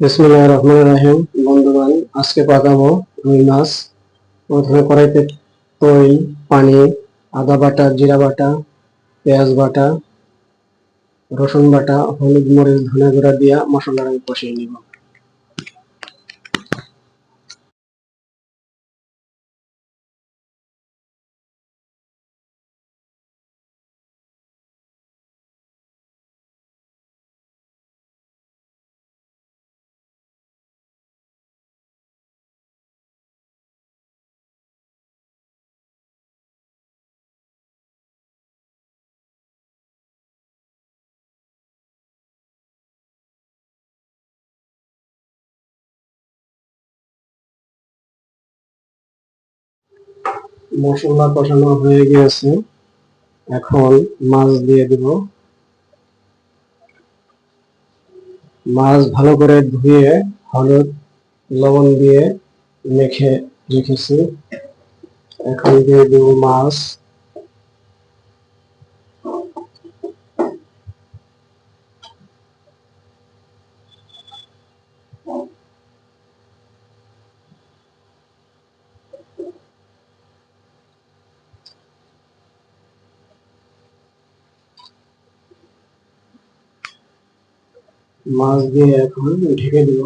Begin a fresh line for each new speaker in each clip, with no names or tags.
বিসমুল্লাহ রহমান রাহিম। বন্ধুগণ, আজকে পাকাবো রুই মাছ। প্রথমে কড়াইতে তৈল পানি, আদা বাটা, জিরা বাটা, পেঁয়াজ বাটা, রসুন বাটা, হলুদ মরিচ, ধনে গুঁড়া দিয়া মশলাটা আমি কষিয়ে নিব। মশলা কষানো হয়ে গিয়েছে। এখন মাছ দিয়ে দিব। মাছ ভালো করে ধুয়ে, হলুদ, লবণ দিয়ে মেখে রেখেছি। এখন দিয়ে দিব মাছ। মাছ দিয়ে এখন ঢেকে দিব।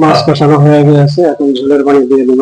মাছ কষানো হয়ে গেছে এখন ঝোলের পানি দিয়ে দিব।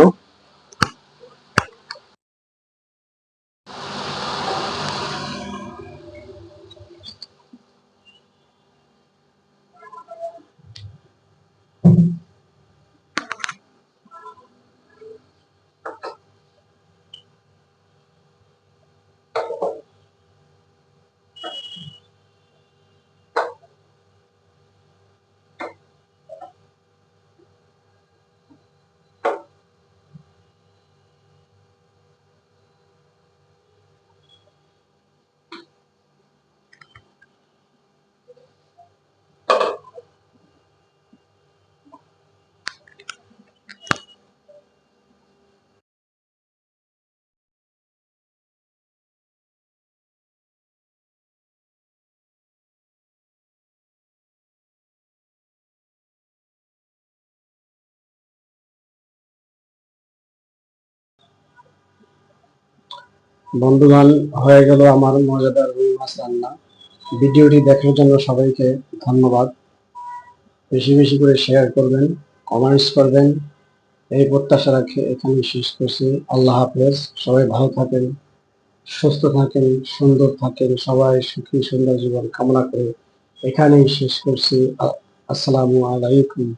বন্ধুগান হয়ে গেল আমার মজাদার রুই মাছ রান্না। ভিডিওটি দেখার জন্য সবাইকে ধন্যবাদ। বেশি বেশি করে শেয়ার করবেন কমেন্টস করবেন। এই প্রত্যাশা রাখে এখানে শেষ করছি। আল্লাহ হাফেজ। সবাই ভালো থাকেন, সুস্থ থাকেন, সুন্দর থাকেন। সবাই সুখী, সুন্দর জীবন কামনা করে এখানেই শেষ করছি। আসসালামু আলাইকুম।